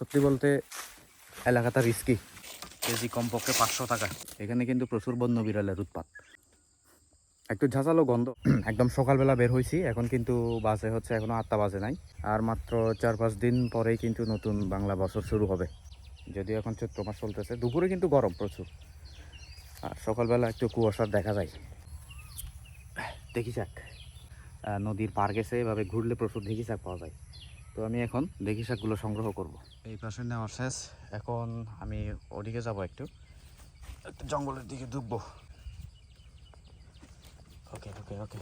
সত্যি বলতে এলাকাটা রিস্কি কেজি কমপক্ষে পাঁচশো টাকা। এখানে কিন্তু প্রচুর বন্য বিড়ালের উৎপাত। একটু ঝাঁঝালো গন্ধ। একদম সকালবেলা বের হয়েছি এখন কিন্তু বাজে হচ্ছে এখনও আটটা বাজে নাই। আর মাত্র চার পাঁচ দিন পরেই কিন্তু নতুন বাংলা বছর শুরু হবে। যদিও এখন চৈত্র মাস চলতেছে দুপুরে কিন্তু গরম প্রচুর। আর সকালবেলা একটু কুয়াশার দেখা যায়। দেখি যাক। নদীর পার গেছে এভাবে ঘুরলে প্রচুর দেখি শাক পাওয়া যায়। তো আমি এখন দেখি শাকগুলো সংগ্রহ করব। এই পাশে নেওয়ার শেষ। এখন আমি ওদিকে যাব একটু। একটু জঙ্গলের দিকে ঢুকবো। ওকে ওকে ওকে।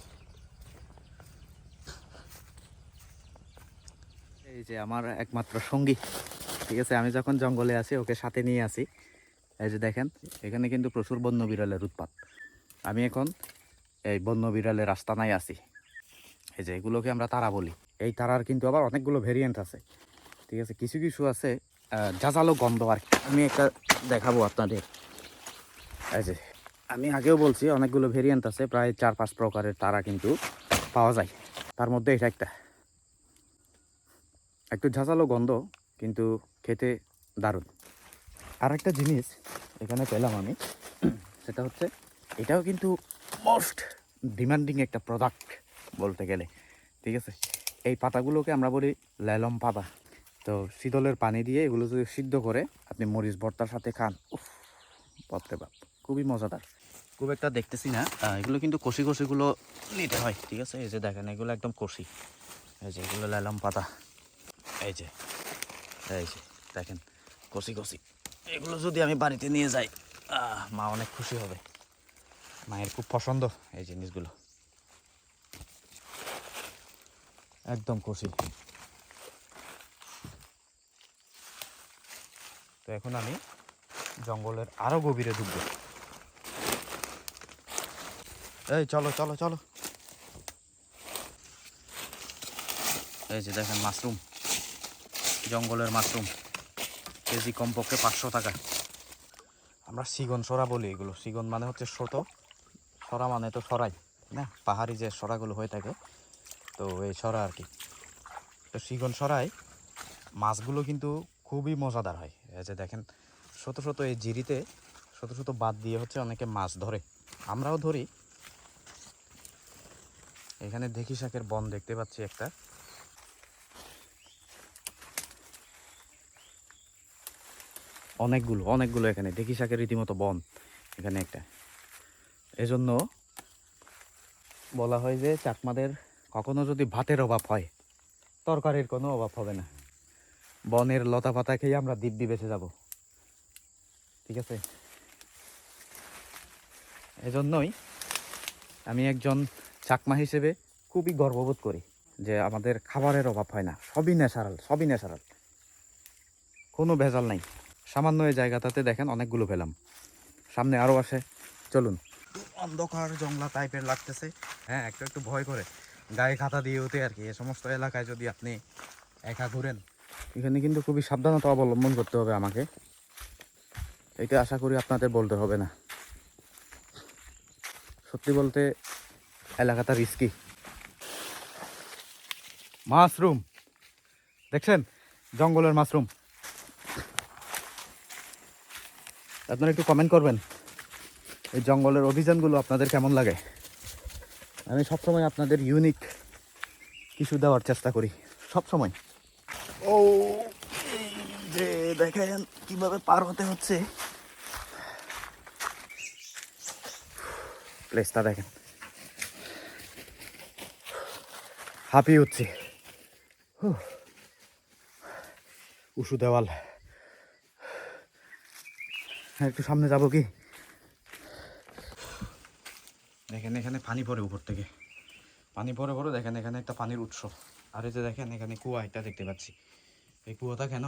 এই যে আমার একমাত্র সঙ্গী। ঠিক আছে আমি যখন জঙ্গলে আসি ওকে সাথে নিয়ে আসি। এই যে দেখেন এখানে কিন্তু প্রচুর বন্য বিড়ালের উৎপাত। আমি এখন এই বন্য বিড়ালের আস্তানায় আছি। এই যে এগুলোকে আমরা তারা বলি। এই তারার কিন্তু আবার অনেকগুলো ভেরিয়েন্ট আছে। ঠিক আছে, কিছু কিছু আছে জাজালো গন্ধ আর। আমি একটা দেখাবো আপনাদের। এই যে, আমি আগেও বলছি, অনেকগুলো ভেরিয়েন্ট আছে, প্রায় চার পাঁচ প্রকারের তারা কিন্তু পাওয়া যায়। তার মধ্যে এটা একটা। একটু ঝাঁঝালো গন্ধ, কিন্তু খেতে দারুণ। আর একটা জিনিস এখানে পেলাম আমি, সেটা হচ্ছে, এটাও কিন্তু মোস্ট ডিমান্ডিং একটা প্রোডাক্ট বলতে গেলে। ঠিক আছে? এই পাতাগুলোকে আমরা বলি লেলম পাতা। তো শীতলের পানি দিয়ে এগুলো যদি সিদ্ধ করে আপনি মরিচ, ভর্তার সাথে খান। উফ বাপরে বাপ, খুবই মজাদার। খুব একটা দেখতেছি না। এগুলো কিন্তু কষি কষিগুলো নিতে হয়, ঠিক আছে? এই যে দেখেন, এগুলো একদম কষি। এই যে এগুলো লেলম পাতা। এই যে এই যে, দেখেন, কষি কষি। এগুলো যদি আমি বাড়িতে নিয়ে যাই মা অনেক খুশি হবে। মায়ের খুব পছন্দ এই জিনিসগুলো। একদম কষি তো এখন আমি জঙ্গলের আরও গভীরে ঢুকবো। এই চলো চলো চলো। এই যে দেখেন মাশরুম। জঙ্গলের মাশরুম। কেজি কমপক্ষে পাঁচশো টাকা। আমরা সিগন সরা বলি এগুলো। সিগন মানে হচ্ছে ছোট। সরা মানে তো সরাই, না? পাহাড়ি যে সরাগুলো হয়ে থাকে তো এই সরা আর কি। তো সিগন সরাই মাছগুলো কিন্তু খুবই মজাদার হয়। এই যে দেখেন, শত শত এই জিরিতে শত শত বাদ দিয়ে হচ্ছে অনেকে মাছ ধরে। আমরাও ধরি। এখানে দেখি শাকের বন দেখতে পাচ্ছি একটা। অনেকগুলো অনেকগুলো এখানে। দেখি শাকের রীতিমতো বন এখানে একটা। এজন্য বলা হয় যে চাকমাদের কখনো যদি ভাতের অভাব হয় তরকারির কোনো অভাব হবে না। বনের লতা পাতা খেয়ে আমরা দিব্যি বেঁচে যাব। ঠিক আছে? এজন্যই আমি একজন চাকমা হিসেবে খুবই গর্ববোধ করি যে আমাদের খাবারের অভাব হয় না। সবই ন্যাচারাল সবই ন্যাচারাল। কোনো ভেজাল নাই। সামান্য এই জায়গাটাতে দেখেন অনেকগুলো পেলাম সামনে আরও আসে। চলুন। অন্ধকার জংলা টাইপের লাগতেছে। হ্যাঁ একটু একটু ভয় করে। গায়ে খাতা দিয়ে ওতে আর কি। এ সমস্ত এলাকায় যদি আপনি একা ঘুরেন এখানে কিন্তু খুবই সাবধানতা অবলম্বন করতে হবে আমাকে। এটা আশা করি আপনাদের বলতে হবে না। সত্যি বলতে এলাকাটা রিস্কি মাশরুম। দেখছেন? জঙ্গলের মাশরুম। আপনারা একটু কমেন্ট করবেন এই জঙ্গলের অভিযানগুলো আপনাদের কেমন লাগে? আমি সবসময় আপনাদের ইউনিক কিছু দেওয়ার চেষ্টা করি। সব সময় ও যে দেখেন কীভাবে পার হতে হচ্ছে। প্লেসটা দেখেন। হাঁপিয়ে হচ্ছে হুঁ। উঁচু দেওয়াল। হ্যাঁ একটু সামনে যাব কি? দেখেন, এখানে পানি পড়ে উপর থেকে। পানি পড়ে পরে দেখেন, এখানে একটা পানির উৎস। আর এই যে দেখেন, এখানে কুয়া একটা দেখতে পাচ্ছি। এই কুয়াটা কেন?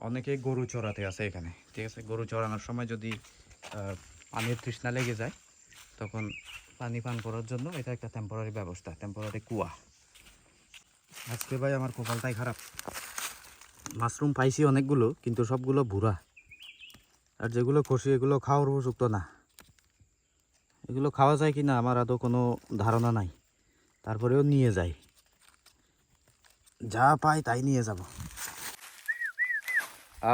অনেকে গরু চড়াতে আছে এখানে, ঠিক আছে? গরু চড়ানোর সময় যদি পানির তৃষ্ণা লেগে যায়, তখন পানি পান করার জন্য এটা একটা টেম্পোরারি ব্যবস্থা টেম্পোরারি কুয়া। আজকে ভাই আমার কপালটাই খারাপ। মাশরুম পাইছি অনেকগুলো, কিন্তু সবগুলো ভুরা। আর যেগুলো খসি এগুলো খাওয়ার উপযুক্ত না। এগুলো খাওয়া যায় কি না আমার আদৌ কোনো ধারণা নাই। তারপরেও নিয়ে যাই। যা পাই তাই নিয়ে যাব।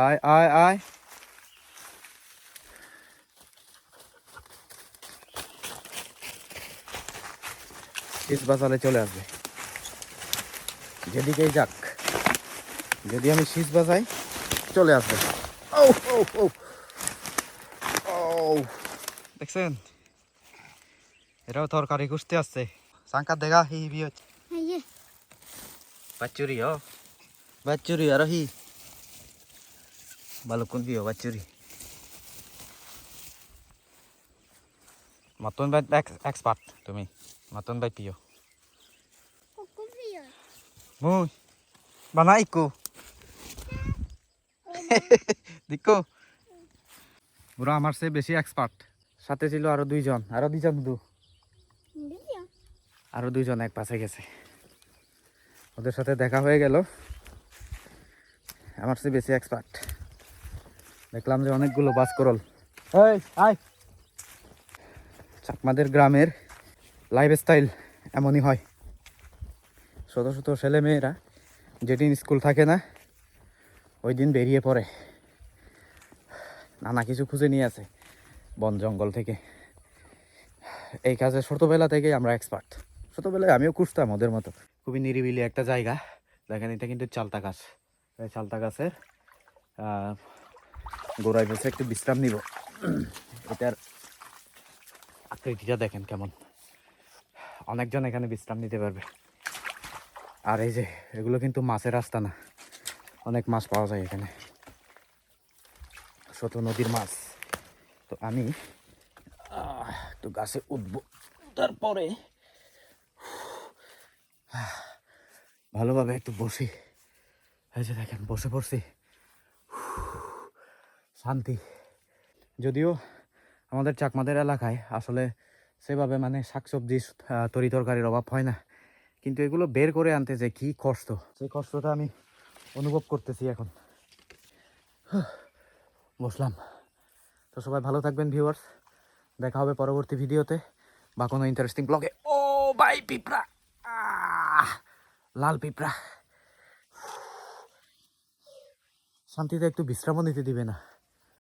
আয় আয় আয়। শীষ বাজালে চলে আসবে। যেদিকেই যাক, যদি আমি শীষ বাজাই, চলে আসবে। দেখছেন? এটাও তরকারি খুঁজতে আসছে। সাংকার দেখা হি বি. বাচ্চুরি হ। বাচ্চুরি আর হি। balukun vio বাচ্চুরি। মাতন বাইট এক্সপার্ট তুমি। মাতন বাইট পিও. মুই বানাই কো দেখো বুড়া আমার সে বেশি এক্সপার্ট সাথে ছিল আরও দুইজন আরও দুইজন দু. আরও দুইজন এক পাশে গেছে। ওদের সাথে দেখা হয়ে গেল। আমার চেয়ে বেশি এক্সপার্ট দেখলাম যে অনেকগুলো বাস করল। চাকমাদের গ্রামের লাইফ স্টাইল এমনই হয়। শত শত ছেলে মেয়েরা যেদিন স্কুল থাকে না ওই দিন বেরিয়ে পড়ে। নানা কিছু খুঁজে নিয়ে আসে বন জঙ্গল থেকে। এই কাজে ছোটোবেলা থেকেই আমরা এক্সপার্ট ছোটোবেলায় আমিও খুঁজতাম ওদের মতো। খুবই নিরিবিলি একটা জায়গা। দেখেন, এটা কিন্তু চালতা গাছ। এই চালতা গাছের গোড়ায় বসে একটু বিশ্রাম নিব। এটার আকৃতিটা দেখেন কেমন। অনেকজন এখানে বিশ্রাম নিতে পারবে। আর এই যে, এগুলো কিন্তু মাছের রাস্তা না। অনেক মাছ পাওয়া যায় এখানে। শত নদীর মাছ। তো আমি একটু গাছে উঠবো। তারপরে ভালোভাবে একটু বসি। এই যে দেখেন, বসে পড়ছি। শান্তি। যদিও আমাদের চাকমাদের এলাকায় আসলে সেভাবে মানে শাকসবজি তরি তরকারির অভাব হয় না। কিন্তু এগুলো বের করে আনতে যে কী কষ্ট। সেই কষ্টটা আমি অনুভব করতেছি এখন। বসলাম। তো সবাই ভালো থাকবেন ভিউয়ার্স দেখা হবে পরবর্তী ভিডিওতে বা কোনো ইন্টারেস্টিং ব্লগে ও বাই পিঁপড়া লাল পিঁপড়া। শান্তিতে একটু বিশ্রামও নিতে দিবে না।